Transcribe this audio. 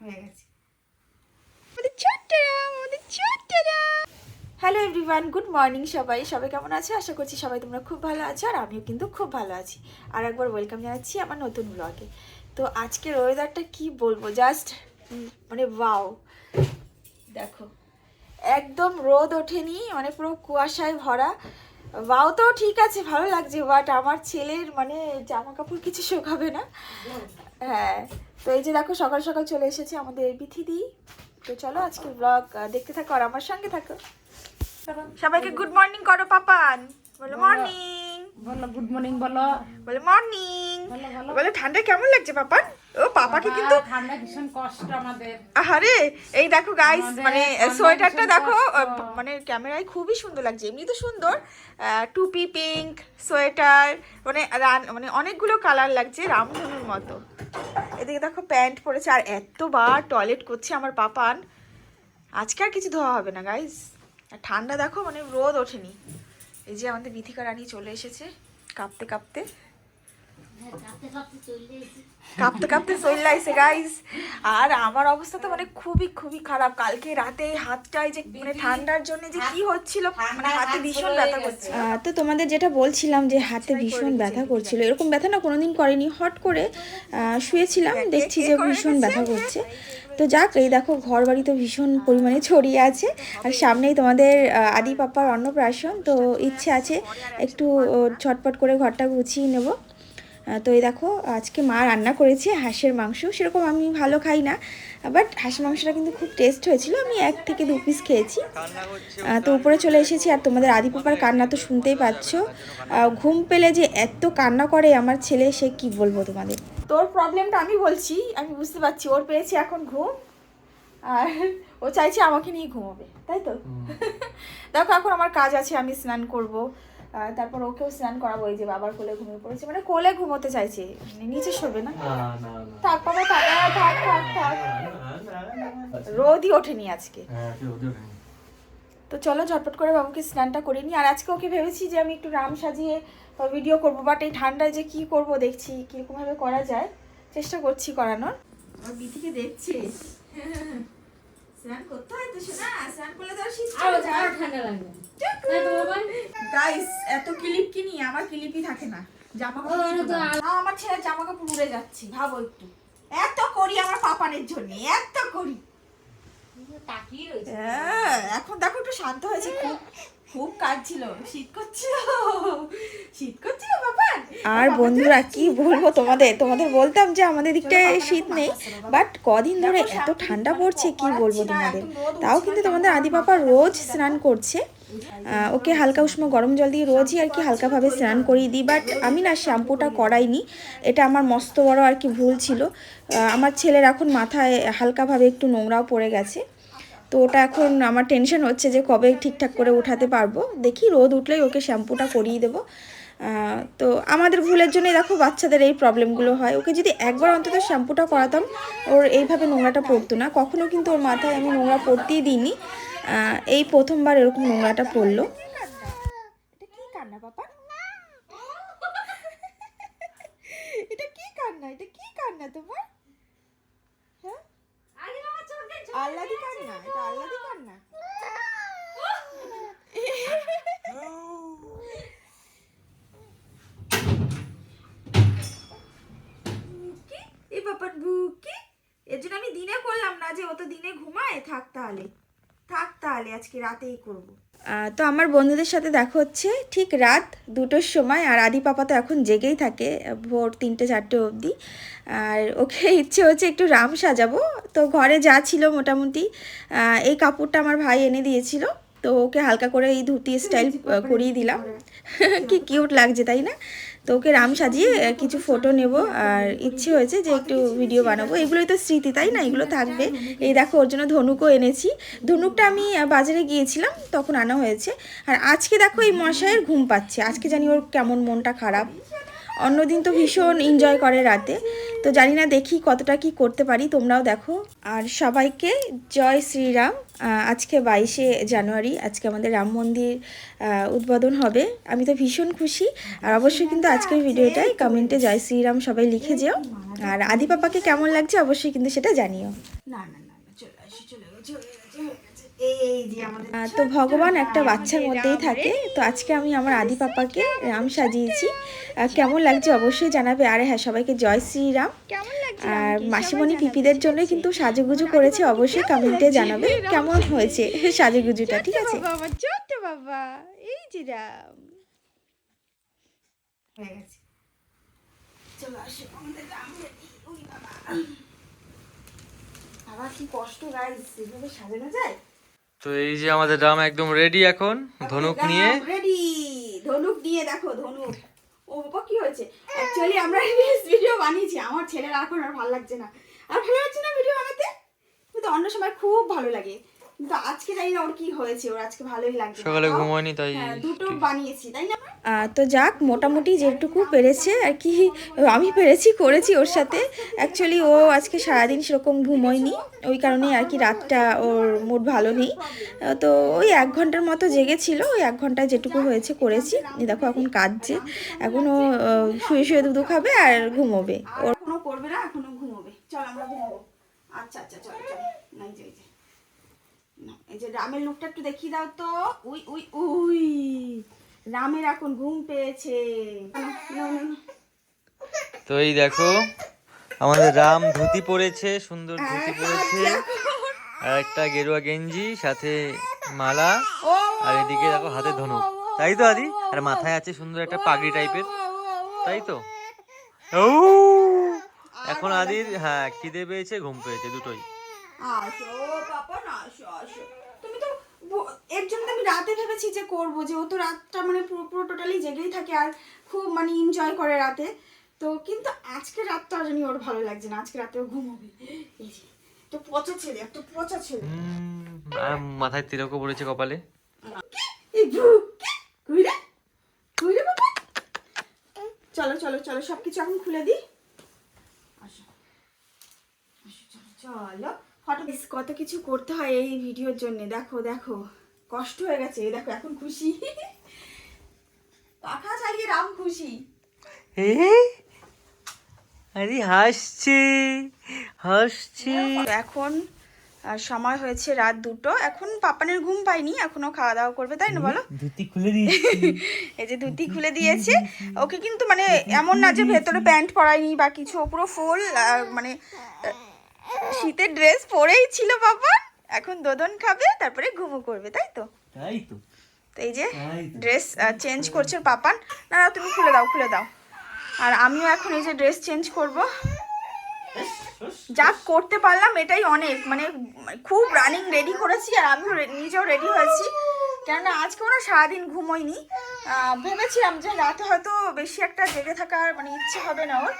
হয়ে গেছে। Hello everyone good morning সবাই। সবাই কেমন আছো? আশা করছি সবাই তোমরা খুব ভালো আছো আর আমিও কিন্তু খুব ভালো আছি। আর একবার ওয়েলকাম জানাচ্ছি আমার নতুন ব্লগে তো আজকের ওয়েদারটা কি বলব? জাস্ট মানে ওয়াও দেখো, একদম রোদ ওঠেনি মানে পুরো কুয়াশায় ভরা। ওয়াও তো ঠিক আছে, ভালো লাগছে বাট আমার ছেলের মানে জামা কাপড় কিছু শোকাবে না। হ্যাঁ। তো এই যে দেখো সকাল সকাল চলে এসেছে আমাদের বিথিদি তো চলো আজকে ব্লগ দেখতে থাকো আর আমার সঙ্গে থাকো। সবাইকে গুড মর্নিং করো পাপান। বলো মর্নিং বলো গুড মর্নিং বলো। বলে মর্নিং বলো ঠান্ডা কেমন লাগছে পাপান? ও পাপাকে কিন্তু ঠান্ডা ভীষণ কষ্ট আমাদের। আরে এই দেখো গাইস মানে সোয়েটারটা দেখো মানে ক্যামেরায় খুবই সুন্দর লাগছে এমনি তো সুন্দর। আহ, টুপি পিঙ্ক সোয়েটার মানে মানে অনেকগুলো কালার লাগছে রামধনুর মতো। এদিকে দেখো প্যান্ট পরেছে, আর এতবার টয়লেট করছে আমার পাপান। আজকে আর কিছু ধোয়া হবে না গাইজ আর ঠান্ডা দেখো মানে রোদ ওঠেনি। এই যে আমাদের বিথিকা রানী চলে এসেছে, কাঁপতে কাঁপতে। কাঁপতে কাঁপতে চলে আইসে গাইস আর আমার অবস্থা তো মানে খুবই খুবই খারাপ। কালকে রাতে হাতটায় যে মানে ঠান্ডার জন্য যে কি হচ্ছিল মানে হাতে ভীষণ ব্যথা করছে তো তোমাদের যেটা বলছিলাম যে হাতে ভীষণ ব্যথা করছিল। এরকম ব্যথা না কোনোদিন করেনি। হট করে শুয়েছিলাম দেখছি যে ভীষণ ব্যথা করছে। তো যাক এই দেখো ঘর বাড়ি তো ভীষণ পরিমাণে ছড়িয়ে আছে। আর সামনেই তোমাদের আদি পাপার অন্নপ্রাশন। তো ইচ্ছে আছে একটু ও, ছটপট করে ঘরটা গুছিয়ে নেব। তো এই দেখো আজকে মা রান্না করেছে হাঁসের মাংস। সেরকম আমি ভালো খাই না বাট হাঁস মাংসটা কিন্তু খুব টেস্ট হয়েছিল। আমি এক থেকে দু পিস খেয়েছি। তো উপরে চলে এসেছি আর তোমাদের আদি পাপার কান্না তো শুনতেই পাচ্ছ। ঘুম পেলে যে এত কান্না করে আমার ছেলে সে কি বলব তোমাদের? তোর প্রবলেমটা আমি বলছি আমি বুঝতে পারছি ওর পেয়েছি এখন ঘুম। আর ও চাইছে আমাকে নিয়ে ঘুমাবে তাই তো? দেখো এখন আমার কাজ আছে আমি স্নান করব। তারপর ওকেও স্নান করাবো এই যে বাবার কোলে ঘুমিয়ে পড়েছে। মানে কোলে ঘুমোতে চাইছে মানে নিচে শোবে না। না না না। থাক বাবা থাক থাক থাক থাক। রোদই ওঠেনি আজকে। হ্যাঁ তো চলো ঝটপট করে বাবুকে স্নানটা করে নিই। আর আজকে ওকে ভেবেছি যে আমি একটু রাম সাজিয়ে ভিডিও করব বাট এই ঠান্ডায় যে কি করব দেখছি কীরকমভাবে করা যায় চেষ্টা করছি করানোর। আমার বিথিকে দেখছে। স্নান করতে হয় তো শোনা স্নান করলে তো আর শীত ঠান্ডা লাগবে। বাবা? গাইস এত ক্লিপ কিনি আমার ক্লিপই থাকে না। জামা কাপড়। আমার ছেলের জামা কাপড় উড়ে যাচ্ছে ভাবো একটু। এত করি আমার পাপানের জন্য এত করি। হ্যাঁ, এখন দেখো একটু শান্ত হয়েছে। খুব খুব কাজ ছিল। শীত করছিল। শীত করছিল বাবা আর বন্ধুরা কি বলব তোমাদের? তোমাদের বলতাম যে আমাদের দিকটায় শীত নেই বাট কদিন ধরে এত ঠান্ডা পড়ছে কি বলব তোমাদের? তাও কিন্তু তোমাদের আদি পাপা রোজ স্নান করছে। ওকে হালকা উষ্ণ গরম জল দিয়ে রোজই আর কি হালকাভাবে স্নান করিয়ে দিই বাট আমি না শ্যাম্পুটা করাইনি। এটা আমার মস্ত বড় আর কি ভুল ছিল। আমার ছেলের এখন মাথায় হালকাভাবে একটু নোংরাও পড়ে গেছে। তো ওটা এখন আমার টেনশন হচ্ছে যে কবে ঠিকঠাক করে উঠাতে পারব। দেখি রোদ উঠলেই ওকে শ্যাম্পুটা করিয়ে দেবো। তো আমাদের ভুলের জন্যই দেখো বাচ্চাদের এই প্রবলেমগুলো হয়। ওকে যদি একবার অন্তত শ্যাম্পুটা করাতাম, ওর এইভাবে নোংরাটা পড়তো না। কখনো কিন্তু ওর মাথায় আমি নোংরা পড়তেই দিইনি। এই প্রথমবার এরকম নোংরাটা পড়ল। এটা কি কান্না বাবা? এটা কি কান্না? এটা কি কান্না তোমার? হ্যাঁ? আল্লাদি কান্না? এটা আল্লাদি কান্না? বুকি? এই বুকি? এর জন্য আমি দিনে করলাম না যে ও তো দিনে ঘুমায়। থাক তাহলে। তাহলে আজকে রাতেই করব। তো আমার বন্ধুদের সাথে দেখা হচ্ছে ঠিক রাত দুটোর সময়, আর আদি পাপা তো এখন জেগেই থাকে ভোর তিনটে, চারটে অবধি। আর ওকে ইচ্ছে হচ্ছে একটু রাম সাজাবো। তো ঘরে যা ছিল মোটামুটি এই কাপড়টা আমার ভাই এনে দিয়েছিল। তো ওকে হালকা করে এই ধুতি স্টাইল করিয়ে দিলাম। কি কিউট লাগছে তাই না? তো ওকে রাম সাজিয়ে কিছু ফটো নেব। আর ইচ্ছে হয়েছে যে একটু ভিডিও বানাবো। এগুলোই তো স্মৃতি তাই না? এগুলো থাকবে। এই দেখো ওর জন্য ধনুকও এনেছি। ধনুকটা আমি বাজারে গিয়েছিলাম তখন আনা হয়েছে। আর আজকে দেখো এই মশাইয়ের ঘুম পাচ্ছে। আজকে জানি ওর কেমন মনটা খারাপ। অন্যদিন তো ভীষণ এনজয় করে রাতে। তো জানি না দেখি কতটা কি করতে পারি, তোমরাও দেখো। আর সবাইকে জয় শ্রীরাম আজকে বাইশে জানুয়ারি, আজকে আমাদের রাম মন্দির উদ্বোধন হবে। আমি তো ভীষণ খুশি। আর অবশ্যই কিন্তু আজকের ভিডিওটাই কমেন্টে জয় শ্রীরাম সবাই লিখে যেও। আর আদি পাপাকে কেমন লাগছে অবশ্যই কিন্তু সেটা জানিও। না না না না, চলে আসি চলে গেছে হয়ে গেছে হয়ে গেছে এই যে আমাদের আহ, তো ভগবান একটা বাচ্চার মধ্যেই থাকে। তো আজকে আমি আমার আদি পাপাকে রাম সাজিয়েছি। কেমন লাগছে অবশ্যই জানাবে। আরে হ্যাঁ সবাইকে জয় শ্রীরাম আর মাসিমণি পিপিদের জন্যই কিন্তু সাজুগুজু করেছে অবশ্যই কমেন্টে জানাবে। কেমন হয়েছে সাজুগুজুটা ঠিক আছে? বাবা বাবা এই যে রাম। হয়ে গেছে। চলো আসো আমাদের রাম ওই বাবা। বাবা কি কষ্ট গাইস এভাবে সাজানো যায়? তো এই যে আমাদের রাম একদম রেডি এখন ধনুক নিয়ে। রেডি ধনুক নিয়ে দেখো ধনুক। ও বাবা কি হয়েছে? অ্যাকচুয়ালি আমরা রিলস ভিডিও বানিয়েছি। আমার ছেলের এখন আর ভালো লাগছে না। আর ভালো লাগছে না ভিডিও বানাতে? তো অন্য সময় খুব ভালো লাগে। কিন্তু আজকে জানি না ওর কি হয়েছে ওর আজকে ভালোই লাগছে। সকালে ঘুমোয়নি তাই হ্যাঁ, দুটো বানিয়েছি তাই না? তো যাক মোটামুটি যেটুকু পেরেছে আর কি আমি পেরেছি করেছি ওর সাথে। অ্যাকচুয়ালি ও আজকে সারাদিন সেরকম ঘুমোয়নি ওই কারণেই আর কি রাতটা ওর মুড ভালো নেই। তো ওই এক ঘণ্টার মতো জেগেছিল ওই এক ঘন্টায় যেটুকু হয়েছে করেছি। দেখো এখন কাঁদছে। এখন ও শুয়ে শুয়ে দুধু খাবে আর ঘুমোবে। ওর এখনও করবে না এখনও ঘুমোবে। চল আমরা ঘুমোবো। আচ্ছা আচ্ছা চলো চলো। এই যে রামের লুকটা একটু দেখিয়ে দাও তো। উই উই উই রামের এখন ঘুম পেয়েছে। তো এই দেখো আমাদের রাম ধুতি পরেছে সুন্দর ধুতি পরেছে। আর একটা গেরুয়া গেঞ্জি সাথে মালা। আর এদিকে দেখো হাতে ধনুক তাই তো আদি? আর মাথায় আছে সুন্দর একটা পাগড়ি টাইপের তাই তো? ও! এখন আদির হ্যাঁ খিদে পেয়েছে ঘুম পেয়েছে দুটোই। আসো না আসো আসো। তুমি তো এর জন্য আমি রাতে ভেবেছি যে করব যে ও তো রাতটা মানে পুরো পুরো টোটালি জেগেই থাকে আর খুব মানে এনজয় করে রাতে। তো কিন্তু আজকে রাতটা জানি ওর ভালো লাগছে না আজকে রাতেও ঘুমোবে। এই যে তো পচা ছেলে একটা পচা ছেলে। আর মাথায় তিলকও পড়েছে কপালে। এই ভু, কই রে? রে বাবা? চলো চলো চলো সবকিছু এখন খুলে দিই। আসো আসো, চলো চলো। ফটো কত কিছু করতে হয় এই ভিডিওর জন্য। দেখো দেখো। কষ্ট হয়ে গেছে। দেখো এখন খুশি। পাখা চালিয়ে রাম খুশি। এ আরে হাসছে হাসছে। এখন সময় হয়েছে রাত দুটো। এখন পাপানের ঘুম পাইনি এখনও খাওয়া দাওয়া করবে তাই না বলো? ধুতি খুলে দিয়েছি। এই যে ধুতি খুলে দিয়েছে। ওকে কিন্তু মানে এমন না যে ভেতরে প্যান্ট পরায়নি বা কিছু পুরো ফুল মানে শীতের ড্রেস পরেই ছিল বাবা। এখন দোদন খাবে তারপরে ঘুমো করবে তাই তো? তাই তো। এই যে ড্রেস চেঞ্জ করছে পাপান। না না তুমি খুলে দাও খুলে দাও। আর আমিও এখন এই যে ড্রেস চেঞ্জ করব। যা করতে পারলাম এটাই অনেক। মানে খুব রানিং রেডি করেছি আর আমিও নিজেও রেডি হয়েছি। কেননা আজকে ওরা সারাদিন ঘুমোয়নি। ভেবেছিলাম যে রাতে হয়তো বেশি একটা জেগে থাকার মানে ইচ্ছে হবে না ওর।